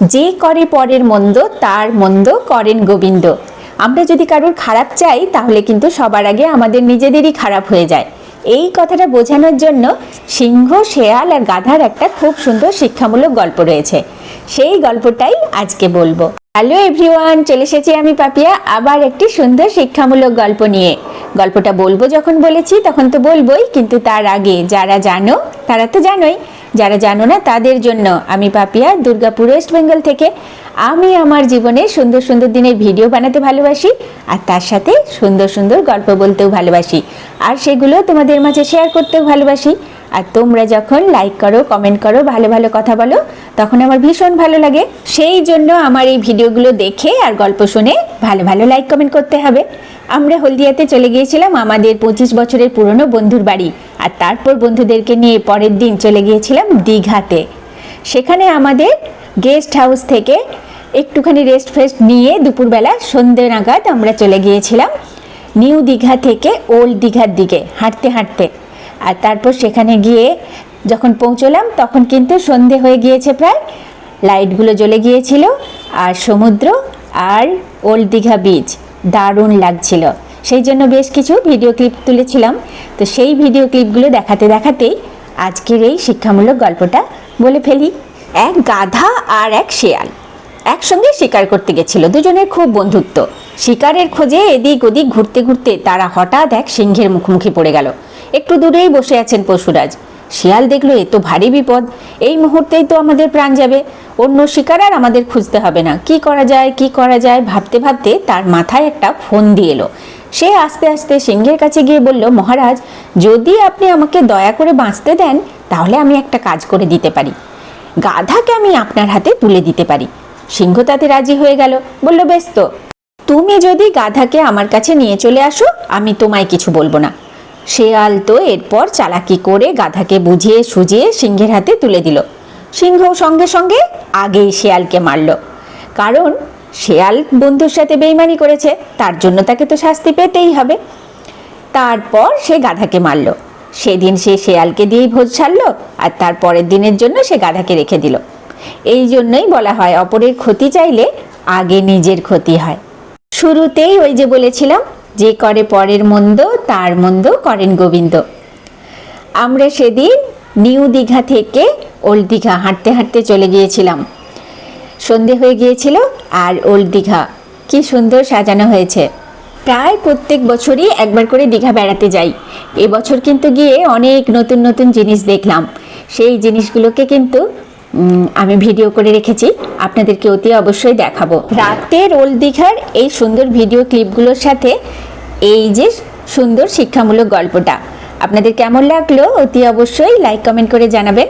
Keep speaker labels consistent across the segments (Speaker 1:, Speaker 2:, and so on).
Speaker 1: যে করে পরের মন্দ, তার মন্দ করেন গোবিন্দ। আমরা যদি কারোর খারাপ চাই, তাহলে কিন্তু সবার আগে আমাদের নিজেদেরই খারাপ হয়ে যায়। এই কথাটা বোঝানোর জন্য সিংহ, শেয়াল আর গাধার একটা খুব সুন্দর শিক্ষামূলক গল্প রয়েছে। সেই গল্পটাই আজকে বলব। হ্যালো এভরিওয়ান, চলে এসেছি আমি পাপিয়া। আবার একটি সুন্দর শিক্ষামূলক গল্প নিয়ে। গল্পটা বলব যখন বলেছি, তখন তো বলবোই, কিন্তু তার আগে যারা জানো, তারা তো জানোই। যারা জানো না, তাদের জন্য আমি পাপিয়া, দুর্গাপুর ওয়েস্ট বেঙ্গল থেকে আমি আমার জীবনে সুন্দর সুন্দর দিনের ভিডিও বানাতে ভালোবাসি আর তার সাথে সুন্দর সুন্দর গল্প বলতেও ভালোবাসি। আর সেগুলো তোমাদের মাঝে শেয়ার করতেও ভালোবাসি। আর তোমরা যখন লাইক করো কমেন্ট করো, ভালো ভালো কথা বলো, তখন আমার ভীষণ ভালো লাগে। সেই জন্য আমার এই ভিডিওগুলো দেখে আর গল্প শুনে ভালো ভালো লাইক কমেন্ট করতে হবে। আমরা হলদিয়াতে চলে গিয়েছিলাম আমাদের পঁচিশ বছরের পুরনো বন্ধুর বাড়ি। আর তারপর বন্ধুদেরকে নিয়ে পরের দিন চলে গিয়েছিলাম দীঘাতে। সেখানে আমাদের গেস্ট হাউস থেকে একটুখানি রেস্ট ফেস্ট নিয়ে দুপুরবেলা সন্ধে নাগাদ আমরা চলে গিয়েছিলাম নিউ দীঘা থেকে ওল্ড দীঘার দিকে, হাঁটতে হাঁটতে। আর তারপর সেখানে গিয়ে যখন পৌঁছলাম তখন কিন্তু সন্ধে হয়ে গিয়েছে প্রায়। লাইটগুলো জ্বলে গিয়েছিল। আর সমুদ্র আর ওল্ড দীঘা বিচ দারুণ লাগছিল। সেই জন্য বেশ কিছু ভিডিও ক্লিপ তুলেছিলাম। তো সেই ভিডিও ক্লিপগুলো দেখাতে দেখাতেই আজকের এই শিক্ষামূলক গল্পটা বলে ফেলি। এক গাধা আর এক শেয়াল একসঙ্গে শিকার করতে গেছিল। দুজনের খুব বন্ধুত্ব। শিকারের খোঁজে এদিক ওদিক ঘুরতে ঘুরতে তারা হঠাৎ এক সিংহের মুখোমুখি পড়ে গেল। একটু দূরেই বসে আছেন পশুরাজ শিয়াল দেখল এ তো ভারী বিপদ। এই মুহূর্তেই তো আমাদের প্রাণ যাবে। অন্য শিকার আর আমাদের খুঁজতে হবে না। কি করা যায়, কি করা যায়, ভাবতে ভাবতে তার মাথায় একটা ফোন দিয়ে এলো। সে আস্তে আস্তে সিংহের কাছে গিয়ে বলল, মহারাজ, যদি আপনি আমাকে দয়া করে বাঁচতে দেন, তাহলে আমি একটা কাজ করে দিতে পারি। গাধাকে আমি আপনার হাতে তুলে দিতে পারি। সিংহ তাতে রাজি হয়ে গেল। বলল, বেশ তো। তুমি যদি গাধাকে আমার কাছে নিয়ে চলে আসো, আমি তোমায় কিছু বলব না। শেয়াল তো এরপর চালাকি করে গাধাকে বুঝিয়ে সুজিয়ে সিংহের হাতে তুলে দিল। সিংহ সঙ্গে সঙ্গে আগেই শেয়ালকে মারল। কারণ শেয়াল বন্ধুর সাথে বেইমানি করেছে, তার জন্য তাকে তো শাস্তি পেতেই হবে। তারপর সে গাধাকে মারল। সেদিন সে শেয়ালকে দিয়েই ভোজ ছাড়লো, আর তার পরের দিনের জন্য সে গাধাকে রেখে দিল। এই জন্যই বলা হয়, অপরের ক্ষতি চাইলে আগে নিজের ক্ষতি হয়। শুরুতেই ওই যে বলেছিলাম যে করে পরের মন্দ, তার মন্দ করেন গোবিন্দ। আমরা সেদিন নিউ দীঘা থেকে ওল্ড দীঘা হাঁটতে হাঁটতে চলে গিয়েছিলাম। সন্ধে হয়ে গিয়েছিল আর ওল্ড দীঘা, কি সুন্দর সাজানো হয়েছে। প্রায় প্রত্যেক বছরই একবার করে দীঘা বেড়াতে যাই। এবছর কিন্তু গিয়ে অনেক নতুন নতুন জিনিস দেখলাম। সেই জিনিসগুলোকে কিন্তু আমি ভিডিও করে রেখেছি। আপনাদেরকে অতি অবশ্যই দেখাবো। রাতের ওল্ড দীঘার এই সুন্দর ভিডিও ক্লিপগুলোর সাথে এই যে সুন্দর শিক্ষামূলক গল্পটা। আপনাদের কেমন লাগল অতি অবশ্যই লাইক কমেন্ট করে জানাবেন।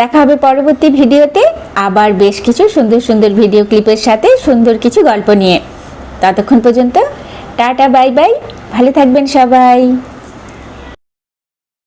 Speaker 1: দেখা হবে পরবর্তী ভিডিওতে আবার বেশ কিছু সুন্দর সুন্দর ভিডিও ক্লিপের সাথে সুন্দর কিছু গল্প নিয়ে। ততক্ষণ পর্যন্ত টাটা বাই বাই ভালো থাকবেন সবাই।